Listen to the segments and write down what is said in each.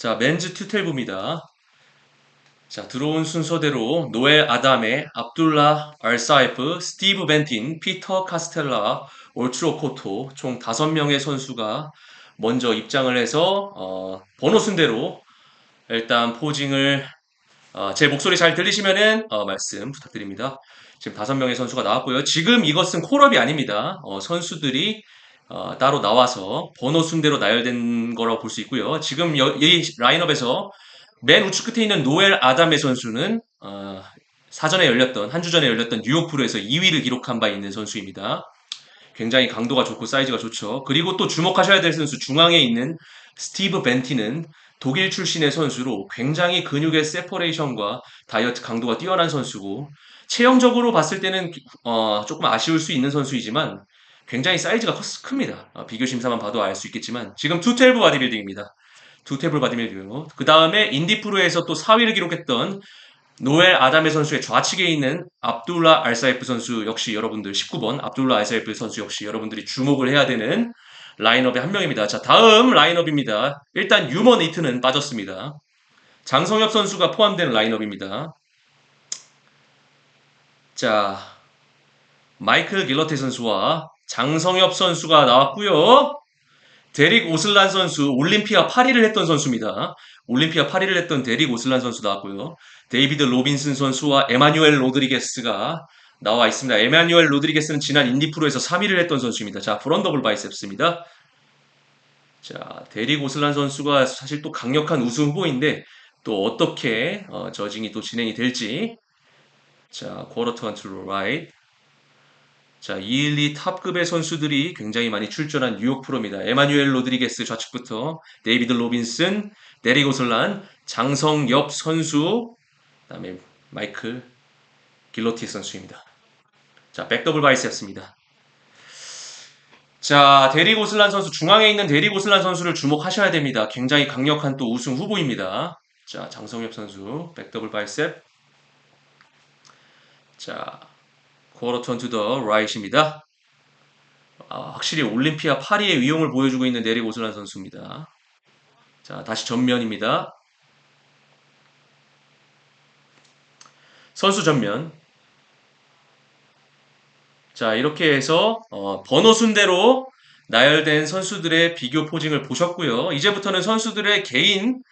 자, 맨즈 투텔부입니다. 자, 들어온 순서대로 노엘 아담의 압둘라 알사이프, 스티브 벤틴, 피터 카스텔라, 올트로 코토 총 5명의 선수가 먼저 입장을 해서 어, 번호 순대로 일단 포징을 어, 제 목소리 잘 들리시면은 어, 말씀 부탁드립니다. 지금 다섯 명의 선수가 나왔고요. 지금 이것은 콜업이 아닙니다. 어, 선수들이 어, 따로 나와서 번호 순대로 나열된 거라고 볼 수 있고요. 지금 여- 이 라인업에서 맨 우측 끝에 있는 노엘 아담의 선수는 어, 사전에 열렸던 한 주 전에 열렸던 뉴욕 프로에서 2위를 기록한 바 있는 선수입니다. 굉장히 강도가 좋고 사이즈가 좋죠. 그리고 또 주목하셔야 될 선수 중앙에 있는 스티브 벤티는 독일 출신의 선수로 굉장히 근육의 세퍼레이션과 다이어트 강도가 뛰어난 선수고 체형적으로 봤을 때는 어, 조금 아쉬울 수 있는 선수이지만 굉장히 사이즈가 컸, 큽니다. 어, 비교 심사만 봐도 알 수 있겠지만 지금 투텔브 바디빌딩입니다. 투테블 바디빌딩이고 그 다음에 인디프로에서 또 4위를 기록했던 노엘 아담의 선수의 좌측에 있는 압둘라 알사이프 선수 역시 여러분들 19번 압둘라 알사이프 선수 역시 여러분들이 주목을 해야 되는 라인업의 한 명입니다. 자, 다음 라인업입니다. 일단 유머 네이트는 빠졌습니다. 장성엽 선수가 포함된 라인업입니다. 자, 마이클 길러테 선수와 장성엽 선수가 나왔고요. 데릭 오슬란 선수, 올림피아 8위를 했던 선수입니다. 올림피아 8위를 했던 데릭 오슬란 선수 나왔고요. 데이비드 로빈슨 선수와 에마뉴엘 로드리게스가 나와 있습니다. 에마뉴엘 로드리게스는 지난 인디 프로에서 3위를 했던 선수입니다. 자, 프런더블 바이셉스입니다. 자, 데릭 오슬란 선수가 사실 또 강력한 우승 후보인데 또 어떻게 어, 저징이 또 진행이 될지 자, 컨트롤 라이트 자, 2, 1, 2 탑급의 선수들이 굉장히 많이 출전한 뉴욕 프로입니다. 에마뉴엘 로드리게스 좌측부터 데이비드 로빈슨, 데릭 오슬란, 장성엽 선수, 그다음에 마이클 길로티 선수입니다. 자, 백더블 바이스였습니다. 자, 데릭 오슬란 선수 중앙에 있는 데릭 오슬란 선수를 주목하셔야 됩니다. 굉장히 강력한 또 우승 후보입니다. 자, 장성엽 선수 백더블 바이셉. 자, 쿼터턴 투더 라이트입니다. 아, 확실히 올림피아 파리의 위용을 보여주고 있는 데릭 오슬란 선수입니다. 자, 다시 전면입니다. 선수 전면. 자, 이렇게 해서 어, 번호 순대로 나열된 선수들의 비교 포징을 보셨고요. 이제부터는 선수들의 개인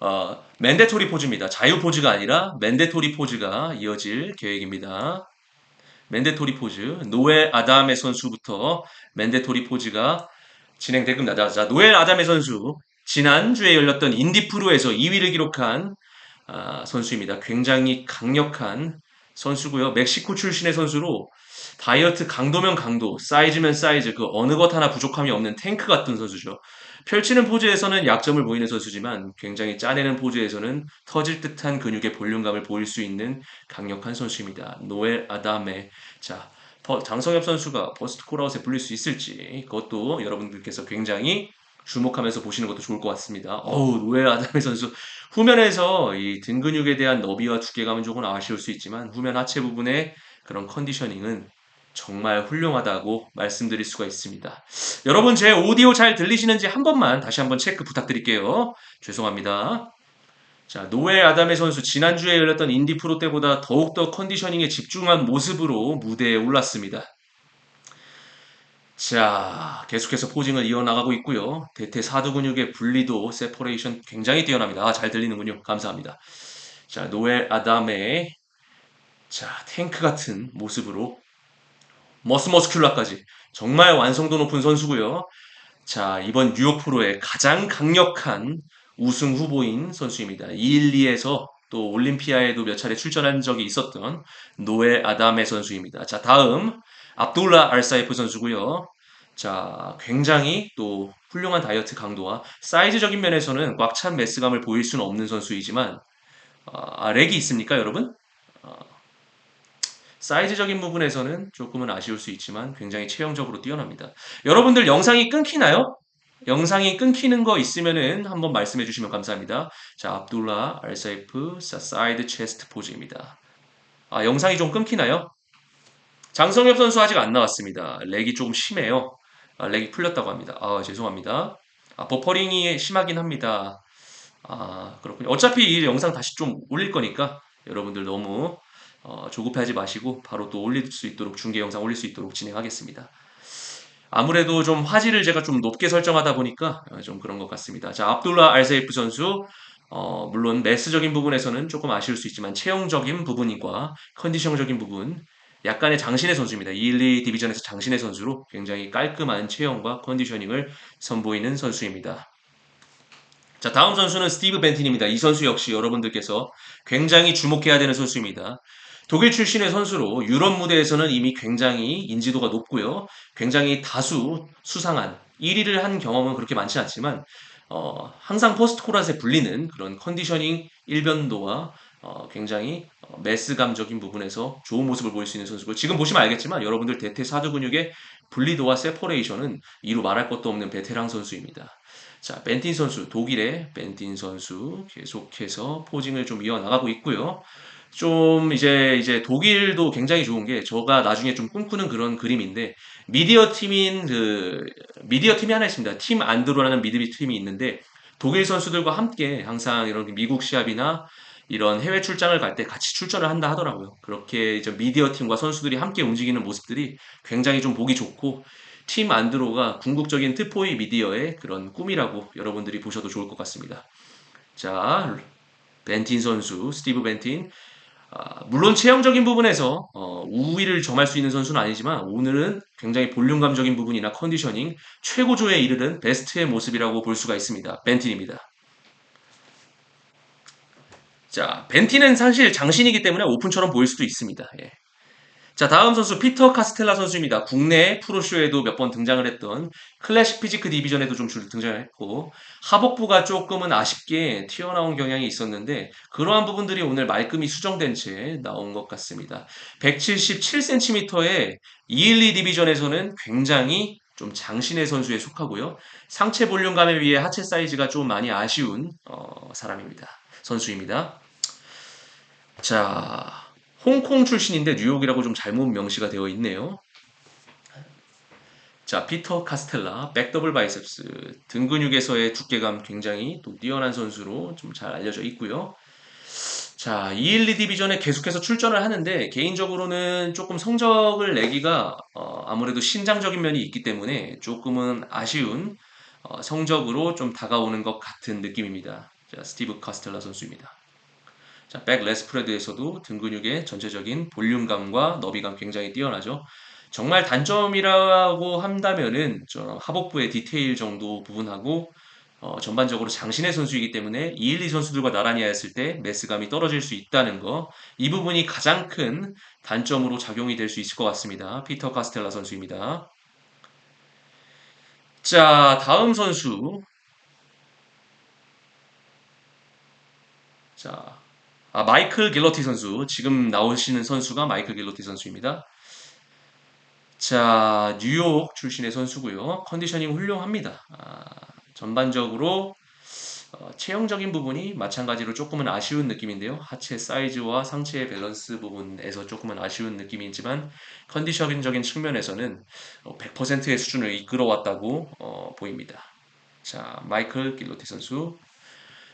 어, 맨데토리 포즈입니다. 자유 포즈가 아니라 맨데토리 포즈가 이어질 계획입니다. 맨데토리 포즈. 노엘 아담의 선수부터 맨데토리 포즈가 진행되겁니다. 자, 노엘 아담의 선수. 지난주에 열렸던 인디프로에서 2위를 기록한 아, 선수입니다. 굉장히 강력한 선수고요. 멕시코 출신의 선수로 다이어트 강도면 강도, 사이즈면 사이즈, 그 어느 것 하나 부족함이 없는 탱크 같은 선수죠. 펼치는 포즈에서는 약점을 보이는 선수지만 굉장히 짜내는 포즈에서는 터질 듯한 근육의 볼륨감을 보일 수 있는 강력한 선수입니다. 노엘 아담의 자 퍼- 장성엽 선수가 버스트 콜아웃에 불릴 수 있을지 그것도 여러분들께서 굉장히 주목하면서 보시는 것도 좋을 것 같습니다. 어우 노엘 아담의 선수 후면에서 이 등 근육에 대한 너비와 두께감은 조금 아쉬울 수 있지만 후면 하체 부분의 그런 컨디셔닝은 정말 훌륭하다고 말씀드릴 수가 있습니다. 여러분 제 오디오 잘 들리시는지 한 번만 다시 한번 체크 부탁드릴게요. 죄송합니다. 자, 노엘 아담의 선수 지난주에 열렸던 인디 프로 때보다 더욱더 컨디셔닝에 집중한 모습으로 무대에 올랐습니다. 자, 계속해서 포징을 이어나가고 있고요. 대퇴 사두 근육의 분리도 세퍼레이션 굉장히 뛰어납니다. 아, 잘 들리는군요. 감사합니다. 자, 노엘 아담의 자, 탱크 같은 모습으로 머스머스큘라까지 정말 완성도 높은 선수고요. 자, 이번 뉴욕 프로의 가장 강력한 우승 후보인 선수입니다. 212에서 또 올림피아에도 몇 차례 출전한 적이 있었던 노엘 아담의 선수입니다. 자, 다음 압둘라 알사이프 선수고요. 자, 굉장히 또 훌륭한 다이어트 강도와 사이즈적인 면에서는 꽉 찬 매스감을 보일 수는 없는 선수이지만 아, 렉이 있습니까, 여러분? 아, 사이즈적인 부분에서는 조금은 아쉬울 수 있지만 굉장히 체형적으로 뛰어납니다. 여러분들 영상이 끊기나요? 영상이 끊기는 거 있으면은 한번 말씀해 주시면 감사합니다. 자, 압둘라 알사이프 사 사이드 체스트 포즈입니다. 아, 영상이 좀 끊기나요? 장성엽 선수 아직 안 나왔습니다. 렉이 조금 심해요. 아, 렉이 풀렸다고 합니다. 아, 죄송합니다. 아, 버퍼링이 심하긴 합니다. 아, 아, 그렇군요. 어차피 이 영상 다시 좀 올릴 거니까 여러분들 너무 어, 조급해하지 마시고 바로 또 올릴 수 있도록 중계 영상 올릴 수 있도록 진행하겠습니다. 아무래도 좀 화질을 제가 좀 높게 설정하다 보니까 어, 좀 그런 것 같습니다. 자, 압둘라 알세이프 선수 어, 물론 매스적인 부분에서는 조금 아쉬울 수 있지만 체형적인 부분과 컨디션적인 부분 약간의 장신의 선수입니다. 2, 1, 2 디비전에서 장신의 선수로 굉장히 깔끔한 체형과 컨디셔닝을 선보이는 선수입니다. 자, 다음 선수는 스티브 벤틴입니다. 이 선수 역시 여러분들께서 굉장히 주목해야 되는 선수입니다. 독일 출신의 선수로 유럽 무대에서는 이미 굉장히 인지도가 높고요. 굉장히 다수 수상한 1위를 한 경험은 그렇게 많지 않지만 어, 항상 포스트 코란에 불리는 그런 컨디셔닝 일변도와 어, 굉장히 어, 매스감적인 부분에서 좋은 모습을 보일 수 있는 선수고 지금 보시면 알겠지만 여러분들 대퇴 사두 근육의 분리도와 세퍼레이션은 이루 말할 것도 없는 베테랑 선수입니다. 자, 벤틴 선수, 독일의 벤틴 선수 계속해서 포징을 좀 이어나가고 있고요. 좀 이제 이제 독일도 굉장히 좋은 게 저가 나중에 좀 꿈꾸는 그런 그림인데 미디어 팀인 그 미디어 팀이 하나 있습니다. 팀 안드로라는 미드비 팀이 있는데 독일 선수들과 함께 항상 이런 미국 시합이나 이런 해외 출장을 갈 때 같이 출전을 한다 하더라고요. 그렇게 이제 미디어 팀과 선수들이 함께 움직이는 모습들이 굉장히 좀 보기 좋고 팀 안드로가 궁극적인 트포이 미디어의 그런 꿈이라고 여러분들이 보셔도 좋을 것 같습니다. 자, 벤틴 선수, 스티브 벤틴. 아, 물론 체형적인 부분에서 어, 우위를 점할 수 있는 선수는 아니지만 오늘은 굉장히 볼륨감적인 부분이나 컨디셔닝 최고조에 이르는 베스트의 모습이라고 볼 수가 있습니다. 벤틴입니다. 자, 벤틴은 사실 장신이기 때문에 오픈처럼 보일 수도 있습니다. 예. 자, 다음 선수 피터 카스텔라 선수입니다. 국내 프로쇼에도 몇 번 등장을 했던 클래식 피지크 디비전에도 좀 등장을 했고 하복부가 조금은 아쉽게 튀어나온 경향이 있었는데 그러한 부분들이 오늘 말끔히 수정된 채 나온 것 같습니다. 177cm의 212 디비전에서는 굉장히 좀 장신의 선수에 속하고요. 상체 볼륨감에 비해 하체 사이즈가 좀 많이 아쉬운 어, 사람입니다. 선수입니다. 자, 홍콩 출신인데 뉴욕이라고 좀 잘못 명시가 되어 있네요. 자, 피터 카스텔라, 백더블 바이셉스, 등 근육에서의 두께감 굉장히 또 뛰어난 선수로 좀 잘 알려져 있고요. 자, 212 디비전에 계속해서 출전을 하는데 개인적으로는 조금 성적을 내기가 어, 아무래도 신장적인 면이 있기 때문에 조금은 아쉬운 어, 성적으로 좀 다가오는 것 같은 느낌입니다. 자, 스티브 카스텔라 선수입니다. 자, 백 레스프레드에서도 등 근육의 전체적인 볼륨감과 너비감 굉장히 뛰어나죠. 정말 단점이라고 한다면은 하복부의 디테일 정도 부분하고 어, 전반적으로 장신의 선수이기 때문에 2, 1, 2 선수들과 나란히 했을 때 매스감이 떨어질 수 있다는 거. 이 부분이 가장 큰 단점으로 작용이 될 수 있을 것 같습니다. 피터 카스텔라 선수입니다. 자, 다음 선수. 자, 아, 마이클 길러티 선수. 지금 나오시는 선수가 마이클 길러티 선수입니다. 자, 뉴욕 출신의 선수고요. 컨디셔닝 훌륭합니다. 아, 전반적으로 어, 체형적인 부분이 마찬가지로 조금은 아쉬운 느낌인데요. 하체 사이즈와 상체의 밸런스 부분에서 조금은 아쉬운 느낌이지만 컨디셔닝적인 측면에서는 100%의 어, 수준을 이끌어왔다고 어, 보입니다. 자, 마이클 길로티 선수.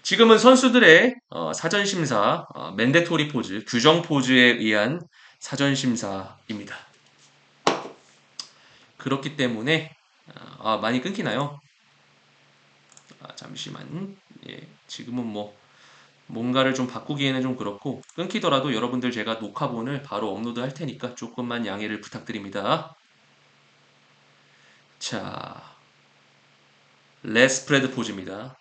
지금은 선수들의 어, 사전심사, 어, 맨데토리 포즈, 규정 포즈에 의한 사전심사입니다. 그렇기 때문에 아, 많이 끊기나요? 아, 잠시만. 예, 지금은 뭐 뭔가를 좀 바꾸기에는 좀 그렇고 끊기더라도 여러분들 제가 녹화본을 바로 업로드 할 테니까 조금만 양해를 부탁드립니다. 자, 레스프레드 포즈입니다.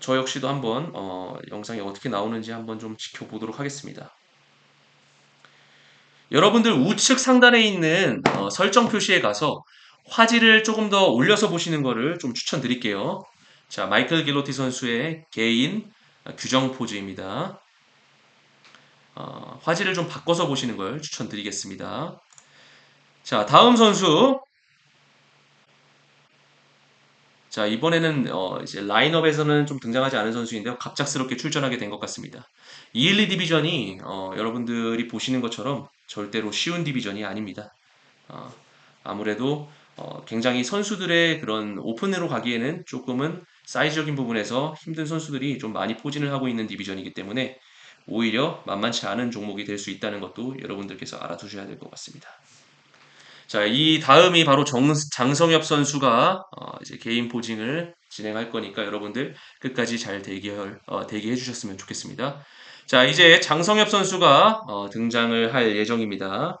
저 역시도 한번 어, 영상이 어떻게 나오는지 한번 좀 지켜보도록 하겠습니다. 여러분들 우측 상단에 있는 어, 설정 표시에 가서 화질을 조금 더 올려서 보시는 것을 좀 추천드릴게요. 자, 마이클 길로티 선수의 개인 규정 포즈입니다. 어, 화질을 좀 바꿔서 보시는 걸 추천드리겠습니다. 자, 다음 선수. 자, 이번에는 어, 이제 라인업에서는 좀 등장하지 않은 선수인데요. 갑작스럽게 출전하게 된 것 같습니다. 212 디비전이 어, 여러분들이 보시는 것처럼 절대로 쉬운 디비전이 아닙니다. 어, 아무래도 어, 굉장히 선수들의 그런 오픈으로 가기에는 조금은 사이즈적인 부분에서 힘든 선수들이 좀 많이 포진을 하고 있는 디비전이기 때문에 오히려 만만치 않은 종목이 될 수 있다는 것도 여러분들께서 알아두셔야 될 것 같습니다. 자, 이 다음이 바로 정, 장성엽 선수가 어, 이제 개인 포징을 진행할 거니까 여러분들 끝까지 잘 대기, 어, 대기해 주셨으면 좋겠습니다. 자, 이제 장성엽 선수가 어, 등장을 할 예정입니다.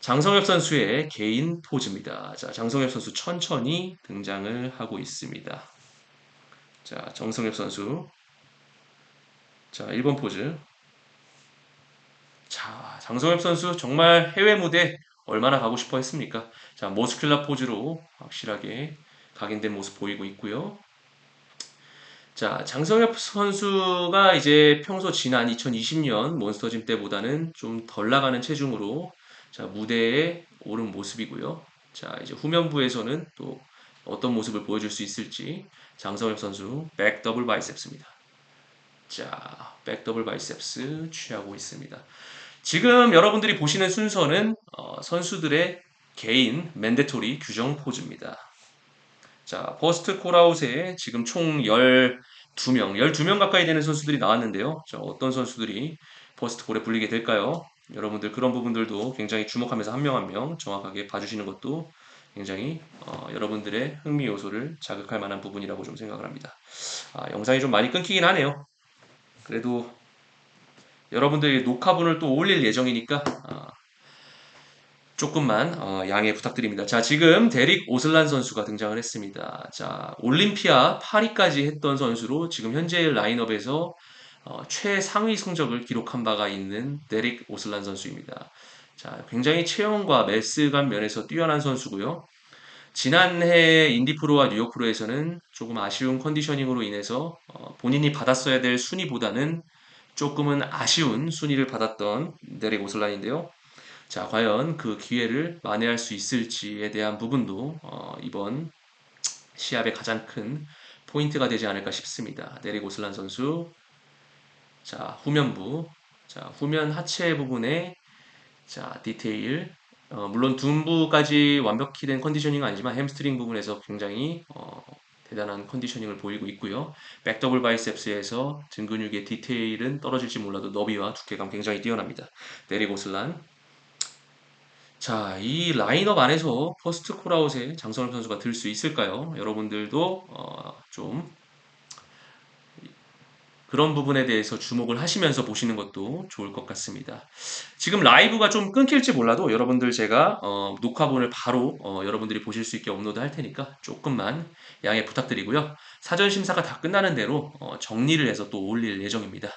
장성엽 선수의 개인 포즈입니다. 자, 장성엽 선수 천천히 등장을 하고 있습니다. 자, 정성엽 선수. 자, 1번 포즈. 자, 장성엽 선수 정말 해외 무대 얼마나 가고 싶어 했습니까? 자, 모스큘라 포즈로 확실하게 각인된 모습 보이고 있고요. 자, 장성엽 선수가 이제 평소 지난 2020년 몬스터짐 때보다는 좀 덜 나가는 체중으로 자, 무대에 오른 모습이고요. 자, 이제 후면부에서는 또 어떤 모습을 보여줄 수 있을지 장성엽 선수 백 더블 바이셉스입니다. 자, 백 더블 바이셉스 취하고 있습니다. 지금 여러분들이 보시는 순서는 어, 선수들의 개인 맨데토리 규정 포즈입니다. 자, 버스트 콜아웃에 지금 총 12명, 12명 가까이 되는 선수들이 나왔는데요. 자, 어떤 선수들이 버스트 콜에 불리게 될까요? 여러분들 그런 부분들도 굉장히 주목하면서 한 명 한명 정확하게 봐주시는 것도 굉장히 어, 여러분들의 흥미 요소를 자극할 만한 부분이라고 좀 생각을 합니다. 아, 영상이 좀 많이 끊기긴 하네요. 그래도 여러분들이 녹화분을 또 올릴 예정이니까 어, 조금만 어, 양해 부탁드립니다. 자, 지금 데릭 오슬란 선수가 등장을 했습니다. 자, 올림피아 파리까지 했던 선수로 지금 현재 라인업에서 어, 최상위 성적을 기록한 바가 있는 데릭 오슬란 선수입니다. 자, 굉장히 체형과 매스감 면에서 뛰어난 선수고요. 지난해 인디프로와 뉴욕프로에서는 조금 아쉬운 컨디셔닝으로 인해서 어, 본인이 받았어야 될 순위보다는 조금은 아쉬운 순위를 받았던 데렉 오슬란인데요. 자, 과연 그 기회를 만회할 수 있을지에 대한 부분도 어, 이번 시합의 가장 큰 포인트가 되지 않을까 싶습니다. 데렉 오슬란 선수. 자, 후면부. 자, 후면 하체 부분에 자, 디테일. 어, 물론 둔부까지 완벽히 된 컨디셔닝은 아니지만 햄스트링 부분에서 굉장히 어, 대단한 컨디셔닝을 보이고 있고요. 백더블 바이셉스에서 등 근육의 디테일은 떨어질지 몰라도 너비와 두께감 굉장히 뛰어납니다. 데리고슬란. 자, 이 라인업 안에서 퍼스트 콜아웃에 장선엽 선수가 들 수 있을까요? 여러분들도 어, 좀 그런 부분에 대해서 주목을 하시면서 보시는 것도 좋을 것 같습니다. 지금 라이브가 좀 끊길지 몰라도 여러분들 제가 어, 녹화본을 바로 어, 여러분들이 보실 수 있게 업로드 할 테니까 조금만 양해 부탁드리고요. 사전 심사가 다 끝나는 대로 어, 정리를 해서 또 올릴 예정입니다.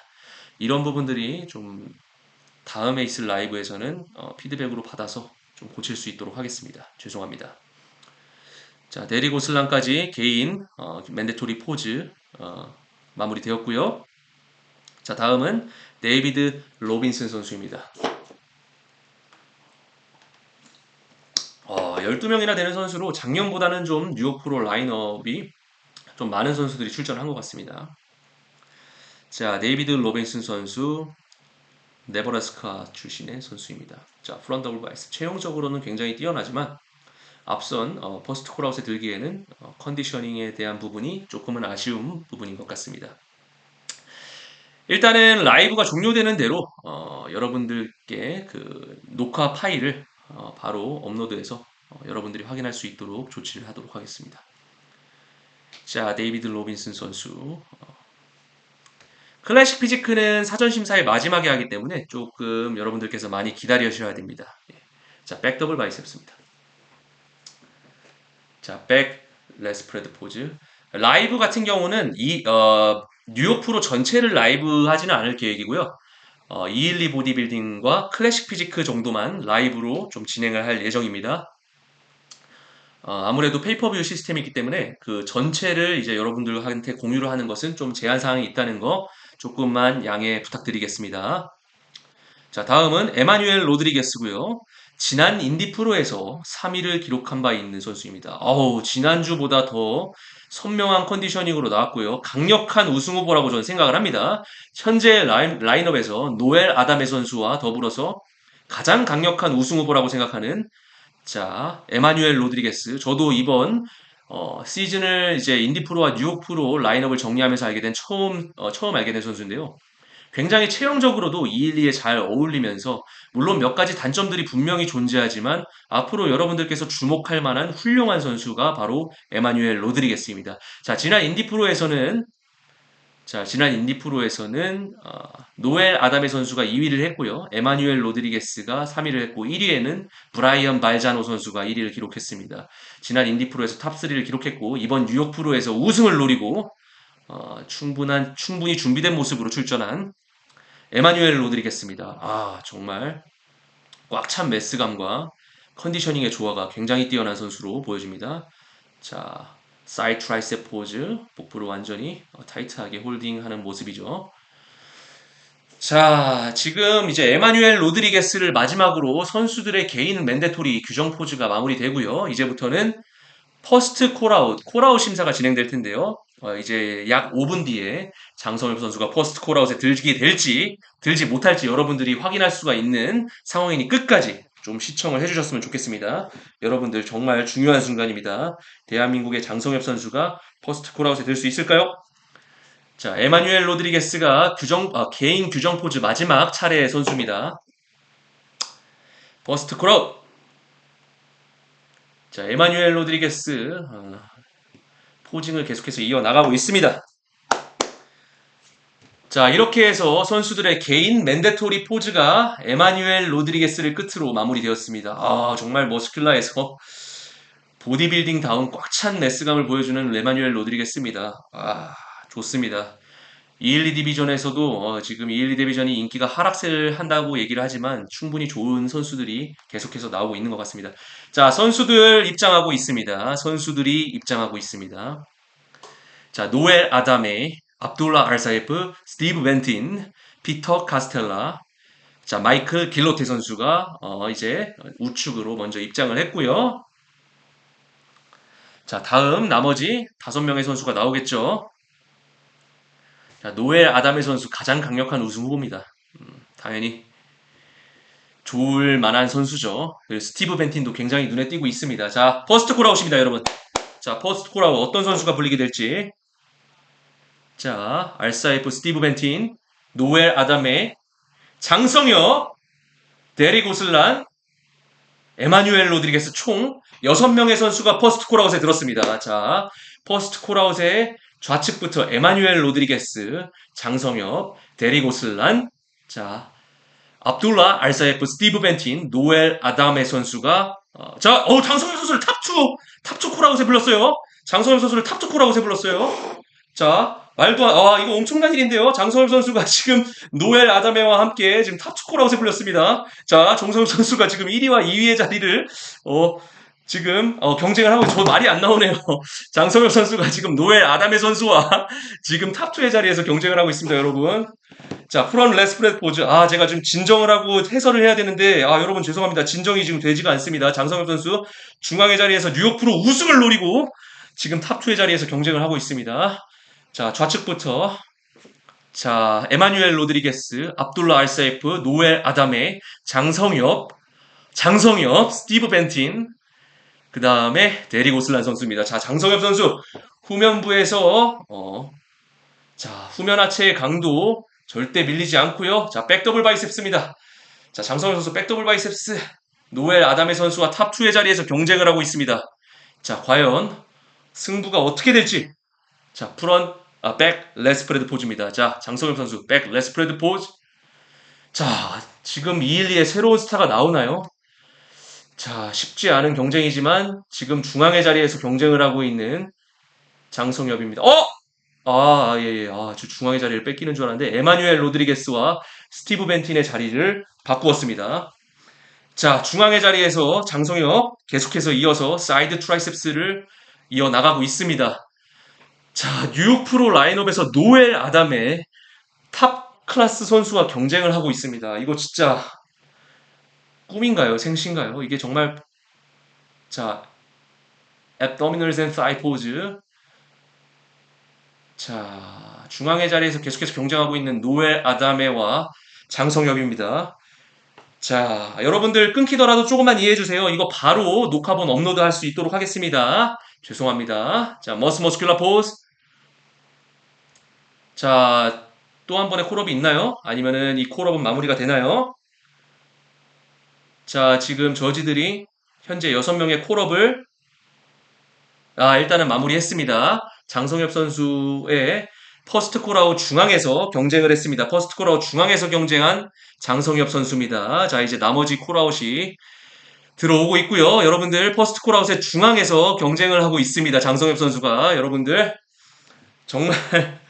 이런 부분들이 좀 다음에 있을 라이브에서는 어, 피드백으로 받아서 좀 고칠 수 있도록 하겠습니다. 죄송합니다. 자, 데리고 슬랑까지 개인 어, 맨데토리 포즈 어, 마무리되었고요. 자, 다음은 데이비드 로빈슨 선수입니다. 어, 12명이나 되는 선수로 작년보다는 좀 뉴욕 프로 라인업이 좀 많은 선수들이 출전을 한것 같습니다. 자, 데이비드 로빈슨 선수 네버라스카 출신의 선수입니다. 자, 프런 더블 바이스. 체형적으로는 굉장히 뛰어나지만 앞선 어, 퍼스트 콜아웃에 들기에는 어, 컨디셔닝에 대한 부분이 조금은 아쉬운 부분인 것 같습니다. 일단은 라이브가 종료되는 대로 어, 여러분들께 그 녹화 파일을 어, 바로 업로드해서 어, 여러분들이 확인할 수 있도록 조치를 하도록 하겠습니다. 자, 데이비드 로빈슨 선수. 어, 클래식 피지크는 사전 심사의 마지막에 하기 때문에 조금 여러분들께서 많이 기다리셔야 됩니다. 예. 자, 백더블 바이셉스입니다. 자, 백 레스프레드 포즈. 라이브 같은 경우는 이 어, 뉴욕 프로 전체를 라이브 하지는 않을 계획이고요. 어, 212 보디빌딩과 클래식 피지크 정도만 라이브로 좀 진행을 할 예정입니다. 어, 아무래도 페이퍼뷰 시스템이기 때문에 그 전체를 이제 여러분들한테 공유를 하는 것은 좀 제한 사항이 있다는 거 조금만 양해 부탁드리겠습니다. 자, 다음은 에마뉴엘 로드리게스고요. 지난 인디 프로에서 3위를 기록한 바 있는 선수입니다. 어우, 지난주보다 더 선명한 컨디셔닝으로 나왔고요. 강력한 우승 후보라고 저는 생각을 합니다. 현재 라인, 라인업에서 노엘 아담의 선수와 더불어서 가장 강력한 우승 후보라고 생각하는 자, 에마뉴엘 로드리게스. 저도 이번 어, 시즌을 이제 인디 프로와 뉴욕 프로 라인업을 정리하면서 알게 된 처음 어, 처음 알게 된 선수인데요. 굉장히 체형적으로도 212에 잘 어울리면서 물론 몇 가지 단점들이 분명히 존재하지만 앞으로 여러분들께서 주목할 만한 훌륭한 선수가 바로 에마뉴엘 로드리게스입니다. 자, 지난 인디 프로에서는 자, 지난 인디 프로에서는 어, 노엘 아담의 선수가 2위를 했고요. 에마뉴엘 로드리게스가 3위를 했고 1위에는 브라이언 발자노 선수가 1위를 기록했습니다. 지난 인디 프로에서 탑 3를 기록했고 이번 뉴욕 프로에서 우승을 노리고 어, 충분한 충분히 준비된 모습으로 출전한 에마뉴엘 로드리게스입니다. 아, 정말 꽉찬 메스감과 컨디셔닝의 조화가 굉장히 뛰어난 선수로 보여집니다. 자, 사이드 트라이셉 포즈, 복부를 완전히 어, 타이트하게 홀딩하는 모습이죠. 자, 지금 이제 에마뉴엘 로드리게스를 마지막으로 선수들의 개인 맨데토리 규정 포즈가 마무리되고요. 이제부터는 퍼스트 콜아웃, 콜아웃 심사가 진행될 텐데요. 어, 이제 약 5분 뒤에 장성엽 선수가 퍼스트 콜아웃에 들게 될지, 들지 못할지 여러분들이 확인할 수가 있는 상황이니 끝까지 좀 시청을 해주셨으면 좋겠습니다. 여러분들 정말 중요한 순간입니다. 대한민국의 장성엽 선수가 퍼스트 콜아웃에 들 수 있을까요? 자, 에마뉴엘 로드리게스가 규정, 아, 개인 규정 포즈 마지막 차례의 선수입니다. 퍼스트 콜아웃! 자, 에마뉴엘 로드리게스 어, 포징을 계속해서 이어나가고 있습니다. 자, 이렇게 해서 선수들의 개인 맨데토리 포즈가 에마뉴엘 로드리게스를 끝으로 마무리되었습니다. 아, 정말 머스큘라에서 보디빌딩 다운 꽉 찬 레스감을 보여주는 에마뉴엘 로드리게스입니다. 아, 좋습니다. 212 디비전에서도 어, 지금 212 디비전이 인기가 하락세를 한다고 얘기를 하지만 충분히 좋은 선수들이 계속해서 나오고 있는 것 같습니다. 자, 선수들 입장하고 있습니다. 선수들이 입장하고 있습니다. 자, 노엘 아담의 압둘라 알사이프, 스티브 벤틴, 피터 카스텔라, 자, 마이클 길로테 선수가 어, 이제 우측으로 먼저 입장을 했고요. 자, 다음 나머지 다섯 명의 선수가 나오겠죠. 자, 노엘 아담의 선수 가장 강력한 우승 후보입니다. 음, 당연히 좋을 만한 선수죠. 그리고 스티브 벤틴도 굉장히 눈에 띄고 있습니다. 자, 퍼스트 콜아웃입니다, 여러분. 자, 퍼스트 콜아웃 어떤 선수가 불리게 될지. 자, 알사이프 스티브 벤틴, 노엘 아담의 장성혁, 데리 고슬란, 에마뉴엘 로드리게스 총 6명의 선수가 퍼스트 콜아웃에 들었습니다. 자, 퍼스트 콜아웃에 좌측부터 에마뉴엘 로드리게스, 장성엽, 데리 고슬란, 자, 압둘라 알사예프, 스티브 벤틴, 노엘 아담의 선수가 어, 자, 어, 장성엽 선수를 탑2 탑2 콜아웃에 불렀어요. 장성엽 선수를 탑2 콜아웃에 불렀어요. 자, 말도 안, 아, 이거 엄청난 일인데요. 장성엽 선수가 지금 노엘 아담에와 함께 지금 탑2 콜아웃에 불렸습니다. 자, 정성엽 선수가 지금 1위와 2위의 자리를, 어, 지금 어, 경쟁을 하고 저 말이 안 나오네요. 장성엽 선수가 지금 노엘 아담의 선수와 지금 탑2의 자리에서 경쟁을 하고 있습니다, 여러분. 자, 프론 레스프레드 포즈. 아, 제가 지금 진정을 하고 해설을 해야 되는데, 아, 여러분 죄송합니다. 진정이 지금 되지가 않습니다. 장성엽 선수 중앙의 자리에서 뉴욕 프로 우승을 노리고 지금 탑2의 자리에서 경쟁을 하고 있습니다. 자, 좌측부터 자, 에마뉴엘 로드리게스, 압둘라 알사이프, 노엘 아담의 장성엽, 장성엽, 스티브 벤틴, 그 다음에 데리 고슬란 선수입니다. 자, 장성엽 선수 후면부에서 어, 자 후면 하체의 강도 절대 밀리지 않고요. 자, 백더블 바이셉스입니다. 자, 장성엽 선수 백더블 바이셉스 노엘 아담의 선수와 탑2의 자리에서 경쟁을 하고 있습니다. 자, 과연 승부가 어떻게 될지. 자, 프런 아, 백 레스프레드 포즈입니다. 자, 장성엽 선수 백 레스프레드 포즈. 자, 지금 212에 새로운 스타가 나오나요? 자, 쉽지 않은 경쟁이지만 지금 중앙의 자리에서 경쟁을 하고 있는 장성엽입니다. 어? 아, 예, 예. 아, 저 중앙의 자리를 뺏기는 줄 알았는데 에마뉴엘 로드리게스와 스티브 벤틴의 자리를 바꾸었습니다. 자, 중앙의 자리에서 장성엽 계속해서 이어서 사이드 트라이셉스를 이어 나가고 있습니다. 자, 뉴욕 프로 라인업에서 노엘 아담의 탑 클래스 선수와 경쟁을 하고 있습니다. 이거 진짜 꿈인가요? 생신가요? 이게 정말 자 abdominals and thigh pose 자 중앙의 자리에서 계속해서 경쟁하고 있는 노엘 아다메와 장성엽입니다. 자, 여러분들 끊기더라도 조금만 이해해 주세요. 이거 바로 녹화본 업로드 할 수 있도록 하겠습니다. 죄송합니다. 자, 머스 머스큘라 포즈. 자, 또 한 번의 콜업이 있나요? 아니면은 이 콜업은 마무리가 되나요? 자, 지금 저지들이 현재 6명의 콜업을 아, 일단은 마무리했습니다. 장성엽 선수의 퍼스트 콜아웃 중앙에서 경쟁을 했습니다. 퍼스트 콜아웃 중앙에서 경쟁한 장성엽 선수입니다. 자, 이제 나머지 콜아웃이 들어오고 있고요. 여러분들 퍼스트 콜아웃의 중앙에서 경쟁을 하고 있습니다. 장성엽 선수가 여러분들 정말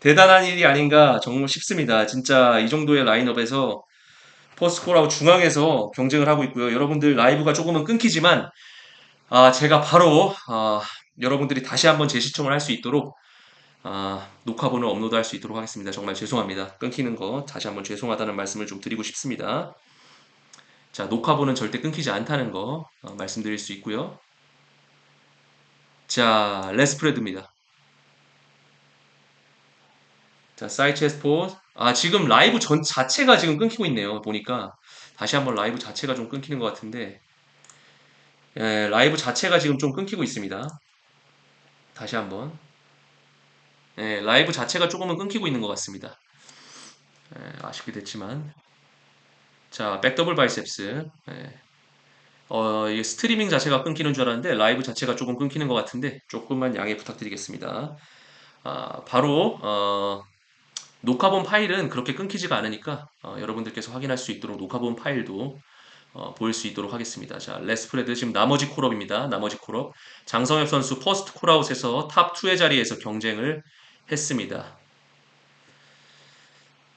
대단한 일이 아닌가 정말 싶습니다. 진짜 이 정도의 라인업에서 콜아웃 중앙에서 경쟁을 하고 있고요. 여러분들 라이브가 조금은 끊기지만 아, 제가 바로 아, 여러분들이 다시 한번 재시청을 할 수 있도록 아, 녹화본을 업로드 할 수 있도록 하겠습니다. 정말 죄송합니다. 끊기는 거 다시 한번 죄송하다는 말씀을 좀 드리고 싶습니다. 자, 녹화본은 절대 끊기지 않다는 거 어, 말씀드릴 수 있고요. 자, 레스프레드입니다. 자, 사이체스 포. 아, 지금 라이브 전 자체가 지금 끊기고 있네요. 보니까 다시 한번 라이브 자체가 좀 끊기는 것 같은데 예, 라이브 자체가 지금 좀 끊기고 있습니다. 다시 한번. 예, 라이브 자체가 조금은 끊기고 있는 것 같습니다. 예, 아쉽게 됐지만. 자, 백더블 바이셉스. 예. 어, 이 스트리밍 자체가 끊기는 줄 알았는데 라이브 자체가 조금 끊기는 것 같은데 조금만 양해 부탁드리겠습니다. 아, 바로 어, 녹화본 파일은 그렇게 끊기지가 않으니까 어, 여러분들께서 확인할 수 있도록 녹화본 파일도 어, 보일 수 있도록 하겠습니다. 자, 레스프레드 지금 나머지 콜업입니다. 나머지 콜업. 장성엽 선수 퍼스트 콜아웃에서 탑 2의 자리에서 경쟁을 했습니다.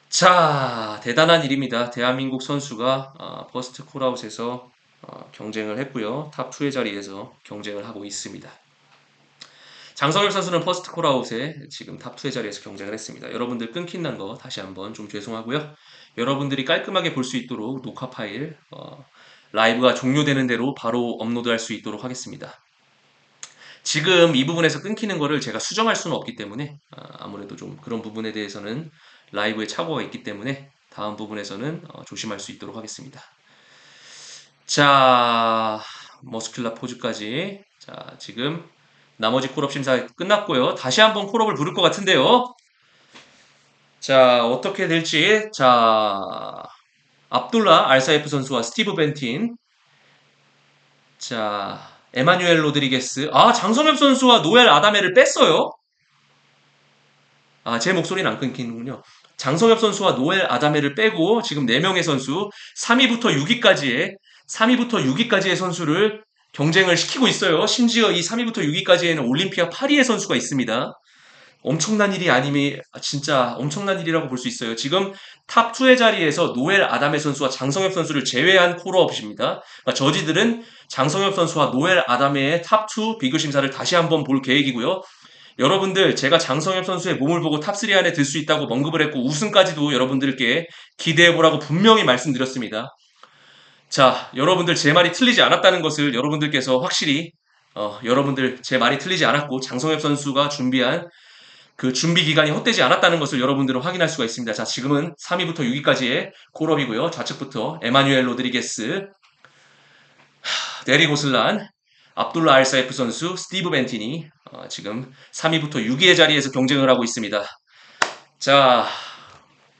자, 대단한 일입니다. 대한민국 선수가 어, 퍼스트 콜아웃에서 어, 경쟁을 했고요. 탑 2의 자리에서 경쟁을 하고 있습니다. 장성엽 선수는 퍼스트 콜아웃에 지금 탑 2의 자리에서 경쟁을 했습니다. 여러분들 끊긴다는 거 다시 한번 좀 죄송하고요. 여러분들이 깔끔하게 볼 수 있도록 녹화 파일 어, 라이브가 종료되는 대로 바로 업로드할 수 있도록 하겠습니다. 지금 이 부분에서 끊기는 거를 제가 수정할 수는 없기 때문에 아, 아무래도 좀 그런 부분에 대해서는 라이브에 착오가 있기 때문에 다음 부분에서는 어, 조심할 수 있도록 하겠습니다. 자, 머스큘라 포즈까지. 자, 지금 나머지 콜업 심사 끝났고요. 다시 한번 콜업을 부를 것 같은데요. 자, 어떻게 될지. 자, 압둘라 알사이프 선수와 스티브 벤틴. 자, 에마뉴엘 로드리게스. 아, 장성엽 선수와 노엘 아다메를 뺐어요. 아, 제 목소리는 안 끊기는군요. 장성엽 선수와 노엘 아다메를 빼고 지금 4명의 선수 3위부터 6위까지의 3위부터 6위까지의 선수를 경쟁을 시키고 있어요. 심지어 이 3위부터 6위까지에는 올림피아 파리의 선수가 있습니다. 엄청난 일이 아니면 진짜 엄청난 일이라고 볼 수 있어요. 지금 탑 2의 자리에서 노엘 아담의 선수와 장성엽 선수를 제외한 콜업입니다. 그러니까 저지들은 장성엽 선수와 노엘 아담의 탑 2 비교 심사를 다시 한번 볼 계획이고요. 여러분들 제가 장성엽 선수의 몸을 보고 탑3 안에 들 수 있다고 언급을 했고 우승까지도 여러분들께 기대해 보라고 분명히 말씀드렸습니다. 자, 여러분들 제 말이 틀리지 않았다는 것을 여러분들께서 확실히 어, 여러분들 제 말이 틀리지 않았고 장성엽 선수가 준비한 그 준비 기간이 헛되지 않았다는 것을 여러분들은 확인할 수가 있습니다. 자, 지금은 3위부터 6위까지의 콜업이고요. 좌측부터 에마뉴엘 로드리게스, 데리 고슬란, 압둘라 알사이프 선수, 스티브 벤티니 어, 지금 3위부터 6위의 자리에서 경쟁을 하고 있습니다. 자,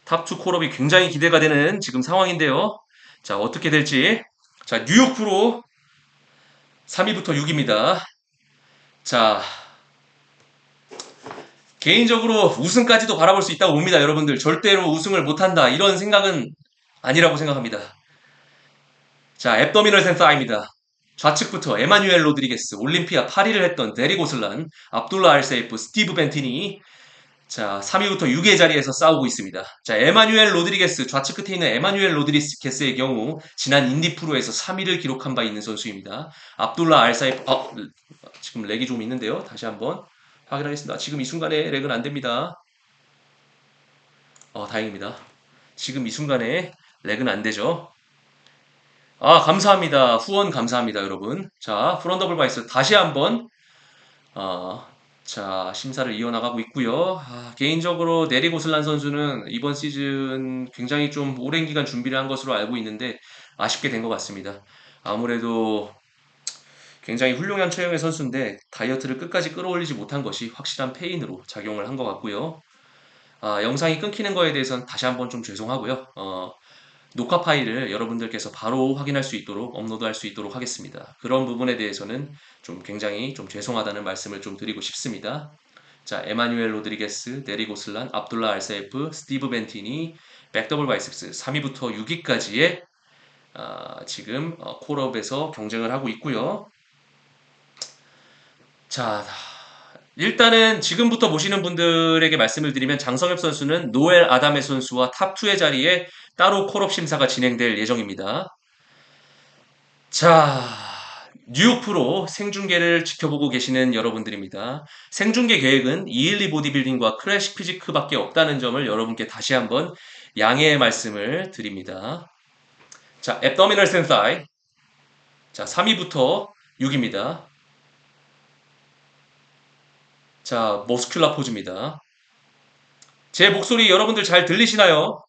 탑2 콜업이 굉장히 기대가 되는 지금 상황인데요. 자, 어떻게 될지. 자, 뉴욕 프로 3위부터 6위입니다. 자, 개인적으로 우승까지도 바라볼 수 있다고 봅니다, 여러분들. 절대로 우승을 못한다. 이런 생각은 아니라고 생각합니다. 자, 앱더미널 센서입니다. 좌측부터 에마뉴엘 로드리게스, 올림피아 8위를 했던 데리 고슬란, 압둘라 알세이프, 스티브 벤티니, 자, 3위부터 6위의 자리에서 싸우고 있습니다. 자, 에마뉴엘 로드리게스, 좌측 끝에 있는 에마뉴엘 로드리게스의 경우, 지난 인디 프로에서 3위를 기록한 바 있는 선수입니다. 압둘라 알사이프, 어, 지금 렉이 좀 있는데요. 다시 한번 확인하겠습니다. 지금 이 순간에 렉은 안 됩니다. 어, 다행입니다. 지금 이 순간에 렉은 안 되죠. 아, 감사합니다. 후원 감사합니다, 여러분. 자, 프론더블 바이스 다시 한번, 어, 자, 심사를 이어나가고 있고요. 아, 개인적으로 네리 고슬란 선수는 이번 시즌 굉장히 좀 오랜 기간 준비를 한 것으로 알고 있는데 아쉽게 된 것 같습니다. 아무래도 굉장히 훌륭한 체형의 선수인데 다이어트를 끝까지 끌어올리지 못한 것이 확실한 페인으로 작용을 한 것 같고요. 아, 영상이 끊기는 거에 대해서는 다시 한번 좀 죄송하고요. 어, 녹화 파일을 여러분들께서 바로 확인할 수 있도록 업로드할 수 있도록 하겠습니다. 그런 부분에 대해서는 좀 굉장히 좀 죄송하다는 말씀을 좀 드리고 싶습니다. 자, 에마뉴엘 로드리게스, 데리 고슬란, 압둘라 알사이프, 스티브 벤티니, 백더블 바이셉스 3위부터 6위까지의 아, 지금 어, 콜업에서 경쟁을 하고 있고요. 자, 일단은 지금부터 보시는 분들에게 말씀을 드리면 장성엽 선수는 노엘 아담의 선수와 탑2의 자리에 따로 콜업 심사가 진행될 예정입니다. 자, 뉴욕 프로 생중계를 지켜보고 계시는 여러분들입니다. 생중계 계획은 212 보디빌딩과 크래식 피지크밖에 없다는 점을 여러분께 다시 한번 양해의 말씀을 드립니다. 자, 앱더미널 센사이. 자, 3위부터 6위입니다. 자, 머스큘라 포즈입니다. 제 목소리 여러분들 잘 들리시나요?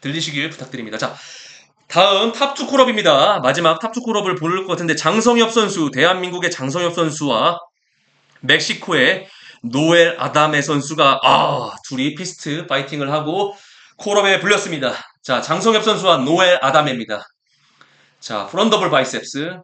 들리시길 부탁드립니다. 자, 다음 탑2 콜업입니다. 마지막 탑2 콜업을 볼것 같은데 장성엽 선수, 대한민국의 장성엽 선수와 멕시코의 노엘 아담의 선수가 아, 둘이 피스트 파이팅을 하고 콜업에 불렸습니다. 자, 장성엽 선수와 노엘 아담입니다. 자, 프런더블 바이셉스.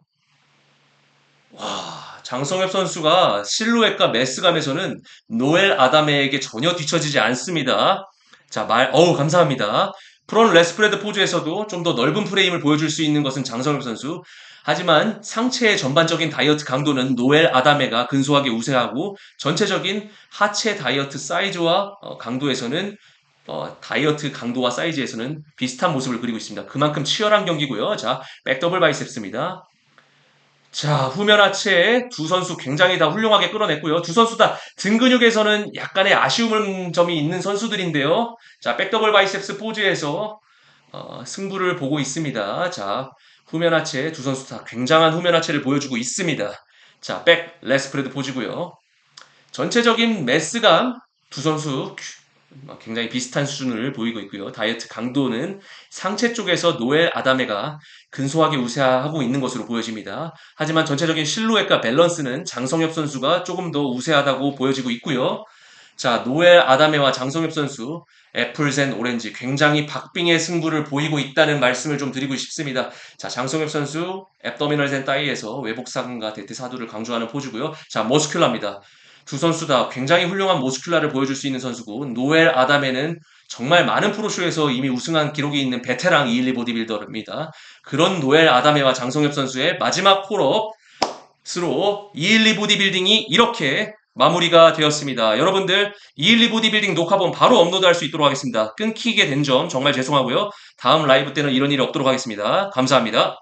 와, 장성엽 선수가 실루엣과 메스감에서는 노엘 아담에게 전혀 뒤처지지 않습니다. 자, 말, 어우, 감사합니다. 프론 레스프레드 포즈에서도 좀 더 넓은 프레임을 보여줄 수 있는 것은 장성엽 선수. 하지만 상체의 전반적인 다이어트 강도는 노엘 아담에가 근소하게 우세하고 전체적인 하체 다이어트 사이즈와 어, 강도에서는 어, 다이어트 강도와 사이즈에서는 비슷한 모습을 그리고 있습니다. 그만큼 치열한 경기고요. 자, 백더블 바이셉스입니다. 자, 후면 하체에 두 선수 굉장히 다 훌륭하게 끌어냈고요. 두 선수 다 등 근육에서는 약간의 아쉬움 점이 있는 선수들인데요. 자, 백더블 바이셉스 포즈에서 어, 승부를 보고 있습니다. 자, 후면 하체 두 선수 다 굉장한 후면 하체를 보여주고 있습니다. 자, 백 레스프레드 포즈고요. 전체적인 매스감 두 선수 굉장히 비슷한 수준을 보이고 있고요. 다이어트 강도는 상체 쪽에서 노엘 아다메가 근소하게 우세하고 있는 것으로 보여집니다. 하지만 전체적인 실루엣과 밸런스는 장성엽 선수가 조금 더 우세하다고 보여지고 있고요. 자, 노엘 아다메와 장성엽 선수 애플젠 오렌지 굉장히 박빙의 승부를 보이고 있다는 말씀을 좀 드리고 싶습니다. 자, 장성엽 선수 앱더미널 젠 따이에서 외복상과 대퇴 사두를 강조하는 포즈고요. 자, 머스큘라입니다. 두 선수 다 굉장히 훌륭한 모스큘라를 보여줄 수 있는 선수고 노엘 아담에는 정말 많은 프로쇼에서 이미 우승한 기록이 있는 베테랑 212 보디빌더입니다. 그런 노엘 아담에와 장성엽 선수의 마지막 콜업스로 212 보디빌딩이 이렇게 마무리가 되었습니다. 여러분들 212 보디빌딩 녹화본 바로 업로드할 수 있도록 하겠습니다. 끊기게 된 점 정말 죄송하고요. 다음 라이브 때는 이런 일이 없도록 하겠습니다. 감사합니다.